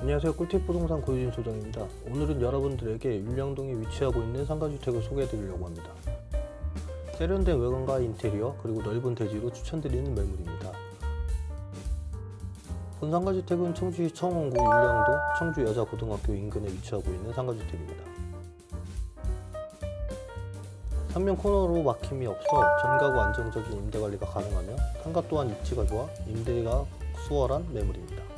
안녕하세요. 꿀팁 부동산 고유진 소장입니다. 오늘은 여러분들에게 율량동에 위치하고 있는 상가주택을 소개해 드리려고 합니다. 세련된 외관과 인테리어 그리고 넓은 대지로 추천드리는 매물입니다. 본 상가주택은 청주시 청원구 율량동 청주 여자고등학교 인근에 위치하고 있는 상가주택입니다. 삼면 코너로 막힘이 없어 전가구 안정적인 임대 관리가 가능하며 상가 또한 입지가 좋아 임대가 수월한 매물입니다.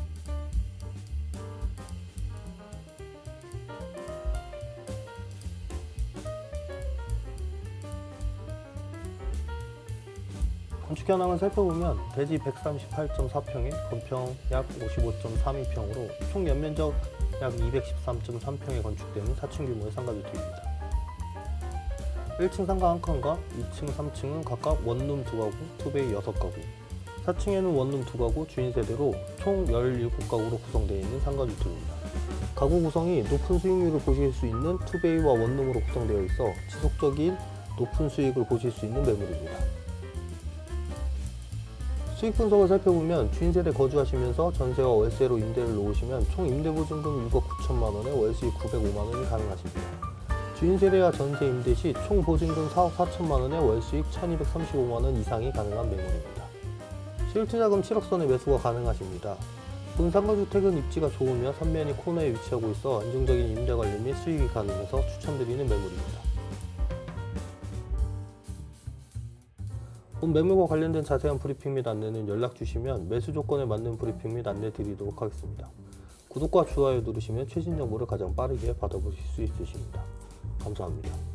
건축 현황을 살펴보면 대지 138.4평에 건평 약 55.32평으로 총 연면적 약 213.3평에 건축되는 4층 규모의 상가주택입니다. 1층 상가 한 칸과 2층, 3층은 각각 원룸 2가구, 투베이 6가구, 4층에는 원룸 2가구 주인 세대로 총 17가구로 구성되어 있는 상가주택입니다. 가구 구성이 높은 수익률을 보실 수 있는 투베이와 원룸으로 구성되어 있어 지속적인 높은 수익을 보실 수 있는 매물입니다. 수익 분석을 살펴보면 주인 세대 거주하시면서 전세와 월세로 임대를 놓으시면 총 임대보증금 6억 9천만 원에 월수익 905만 원이 가능하십니다. 주인 세대와 전세 임대 시 총 보증금 4억 4천만 원에 월수익 1,235만 원 이상이 가능한 매물입니다. 실투자금 7억 선의 매수가 가능하십니다. 본 상가주택은 입지가 좋으며 선면이 코너에 위치하고 있어 안정적인 임대 관리 및 수익이 가능해서 추천드리는 매물입니다. 매물과 관련된 자세한 브리핑 및 안내는 연락 주시면 매수 조건에 맞는 브리핑 및 안내 드리도록 하겠습니다. 구독과 좋아요 누르시면 최신 정보를 가장 빠르게 받아보실 수 있으십니다. 감사합니다.